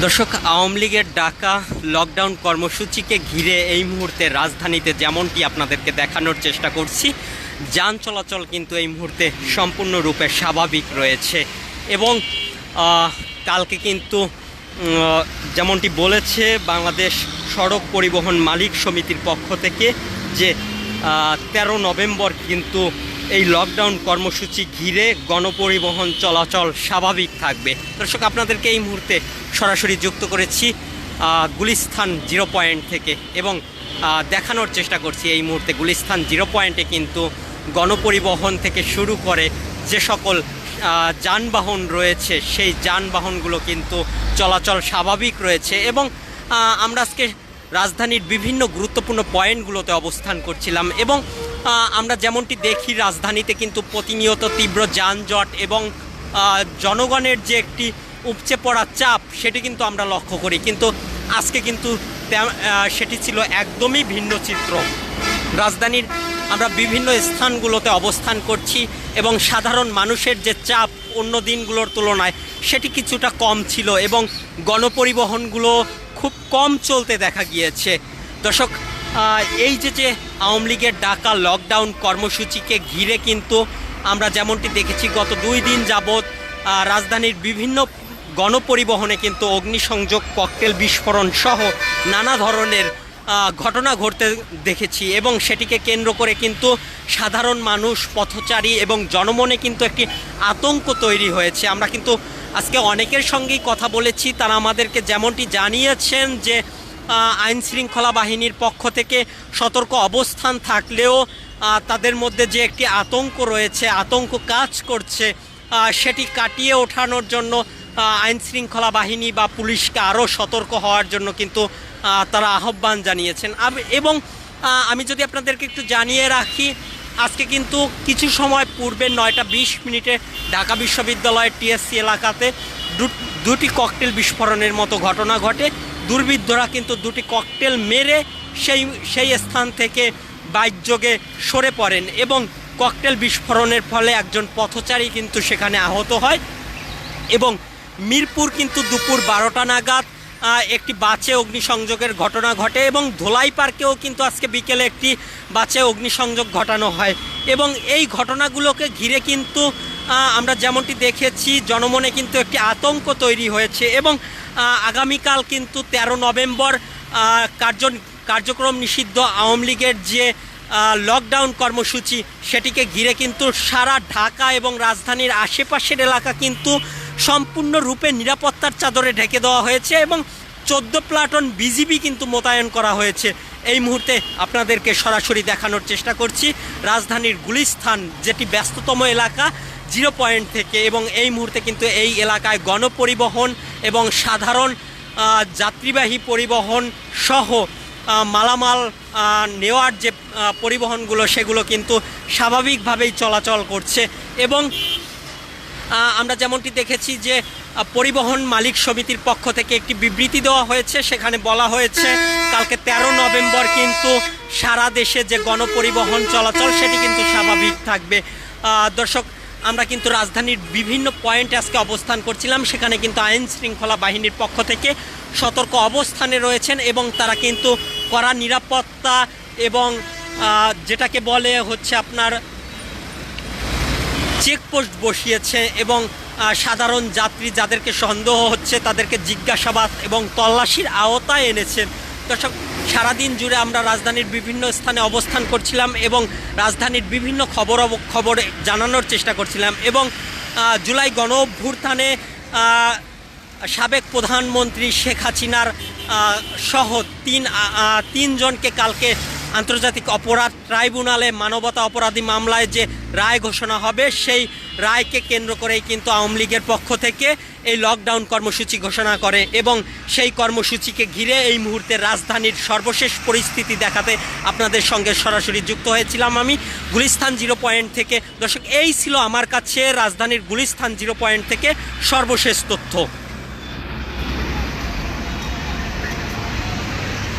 দর্শক, আওয়ামী লীগের ডাকা লকডাউন কর্মসূচিকে ঘিরে এই মুহূর্তে রাজধানীতে যেমনটি আপনাদেরকে দেখানোর চেষ্টা করছি, যান চলাচল কিন্তু এই মুহূর্তে সম্পূর্ণরূপে স্বাভাবিক রয়েছে। এবং কালকে কিন্তু যেমনটি বলেছে, বাংলাদেশ সড়ক পরিবহন মালিক সমিতির পক্ষ থেকে যে তেরো নভেম্বর কিন্তু এই লকডাউন কর্মসূচি ঘিরে গণপরিবহন চলাচল স্বাভাবিক থাকবে। দর্শক, আপনাদেরকে এই মুহূর্তে সরাসরি যুক্ত করেছি গুলিস্থান জিরো পয়েন্ট থেকে এবং দেখানোর চেষ্টা করছি এই মুহূর্তে গুলিস্থান জিরো পয়েন্টে কিন্তু গণপরিবহন থেকে শুরু করে যে সকল যানবাহন রয়েছে, সেই যানবাহনগুলো কিন্তু চলাচল স্বাভাবিক রয়েছে এবং আমরা আজকে রাজধানীর বিভিন্ন গুরুত্বপূর্ণ পয়েন্টগুলোতে অবস্থান করছিলাম এবং আমরা যেমনটি দেখি, রাজধানীতে কিন্তু প্রতিনিয়ত তীব্র যানজট এবং জনগণের যে একটি উপচে পড়া চাপ, সেটি কিন্তু আমরা লক্ষ্য করি। কিন্তু আজকে কিন্তু সেটি ছিল একদমই ভিন্ন চিত্র। রাজধানীর আমরা বিভিন্ন স্থানগুলোতে অবস্থান করছি এবং সাধারণ মানুষের যে চাপ অন্য দিনগুলোর তুলনায়, সেটি কিছুটা কম ছিল এবং গণপরিবহনগুলো খুব কম চলতে দেখা গিয়েছে। দর্শক এই যে যে আওয়ামী লীগের ডাকা লকডাউন কর্মসূচিকে ঘিরে কিন্তু আমরা যেমনটি দেখেছি, গত দুই দিন যাবৎ রাজধানীর বিভিন্ন গণপরিবহনে কিন্তু অগ্নিসংযোগ, ককটেল বিস্ফোরণ সহ নানা ধরনের ঘটনা ঘটতে দেখেছি এবং সেটিকে কেন্দ্র করে কিন্তু সাধারণ মানুষ, পথচারী এবং জনমনে কিন্তু একটি আতঙ্ক তৈরি হয়েছে। আমরা কিন্তু আজকে অনেকের সঙ্গেই কথা বলেছি, তারা আমাদেরকে যেমনটি জানিয়েছেন যে আইন শৃঙ্খলা বাহিনীর পক্ষ থেকে সতর্ক অবস্থান থাকলেও তাদের মধ্যে যে একটি আতঙ্ক রয়েছে, আতঙ্ক কাজ করছে সেটি কাটিয়ে ওঠানোর জন্য আইন শৃঙ্খলা বাহিনী বা পুলিশকে আরও সতর্ক হওয়ার জন্য কিন্তু তারা আহ্বান জানিয়েছেন। এবং আমি যদি আপনাদেরকে একটু জানিয়ে রাখি, আজকে কিন্তু কিছু সময় পূর্বে নয়টা বিশ মিনিটে ঢাকা বিশ্ববিদ্যালয়ের টিএসসি এলাকাতে দুটি ককটেল বিস্ফোরণের মতো ঘটনা ঘটে। দুর্বৃত্তরা কিন্তু দুটি ককটেল মেরে সেই সেই স্থান থেকে বাইক যোগে সরে পড়েন এবং ককটেল বিস্ফোরণের ফলে একজন পথচারী কিন্তু সেখানে আহত হয় এবং মিরপুর কিন্তু দুপুর বারোটা নাগাদ একটি বাসে অগ্নিসংযোগের ঘটনা ঘটে এবং ধোলাই পার্কেও কিন্তু আজকে বিকেলে একটি বাসে অগ্নিসংযোগ ঘটানো হয় এবং এই ঘটনাগুলোকে ঘিরে কিন্তু আমরা যেমনটি দেখেছি, জনমনে কিন্তু একটি আতঙ্ক তৈরি হয়েছে এবং আগামীকাল কিন্তু তেরো নভেম্বর কার্য কার্যক্রম নিষিদ্ধ আওয়ামী লীগের যে লকডাউন কর্মসূচি, সেটিকে ঘিরে কিন্তু সারা ঢাকা এবং রাজধানীর আশেপাশের এলাকা কিন্তু সম্পূর্ণরূপে নিরাপত্তার চাদরে ঢেকে দেওয়া হয়েছে এবং চোদ্দ প্লাটন বিজিবি কিন্তু মোতায়েন করা হয়েছে। এই মুহূর্তে আপনাদেরকে সরাসরি দেখানোর চেষ্টা করছি। রাজধানীর গুলিস্থান, যেটি ব্যস্ততম এলাকা জিরো পয়েন্ট থেকে এবং এই মুহূর্তে কিন্তু এই এলাকায় গণপরিবহন এবং সাধারণ যাত্রীবাহী পরিবহন সহ মালামাল নেওয়ার যে পরিবহনগুলো সেগুলো কিন্তু স্বাভাবিকভাবেই চলাচল করছে এবং আমরা যেমনটি দেখেছি যে পরিবহন মালিক সমিতির পক্ষ থেকে একটি বিবৃতি দেওয়া হয়েছে। সেখানে বলা হয়েছে, কালকে তেরো নভেম্বর কিন্তু সারা দেশে যে গণপরিবহন চলাচল সেটি কিন্তু স্বাভাবিক থাকবে। দর্শক আমরা কিন্তু রাজধানীর বিভিন্ন পয়েন্টে আজকে অবস্থান করছিলাম। সেখানে কিন্তু আইন শৃঙ্খলা বাহিনীর পক্ষ থেকে সতর্ক অবস্থানে রয়েছেন এবং তারা কিন্তু কড়া নিরাপত্তা এবং যেটাকে বলে হচ্ছে আপনার চেকপোস্ট বসিয়েছে এবং সাধারণ যাত্রী যাদেরকে সন্দেহ হচ্ছে তাদেরকে জিজ্ঞাসাবাদ এবং তল্লাশির আওতায় এনেছেন দর্শক সারাদিন জুড়ে আমরা রাজধানীর বিভিন্ন স্থানে অবস্থান করছিলাম এবং রাজধানীর বিভিন্ন খবর খবর জানানোর চেষ্টা করছিলাম এবং জুলাই গণ সাবেক প্রধানমন্ত্রী শেখ হাসিনার সহ তিন তিনজনকে কালকে আন্তর্জাতিক অপরাধ ট্রাইব্যুনালে মানবতা অপরাধী মামলায় যে রায় ঘোষণা হবে, সেই রায়কে কেন্দ্র করেই কিন্তু আওয়ামী লীগের পক্ষ থেকে এই লকডাউন কর্মসূচি ঘোষণা করে এবং সেই কর্মসূচিকে ঘিরে এই মুহূর্তে রাজধানীর সর্বশেষ পরিস্থিতি দেখাতে আপনাদের সঙ্গে সরাসরি যুক্ত হয়েছিলাম আমি। গুলিস্তান জিরো পয়েন্ট থেকে, দর্শক, এই ছিল আমার কাছে রাজধানীর গুলিস্তান জিরো পয়েন্ট থেকে সর্বশেষ তথ্য।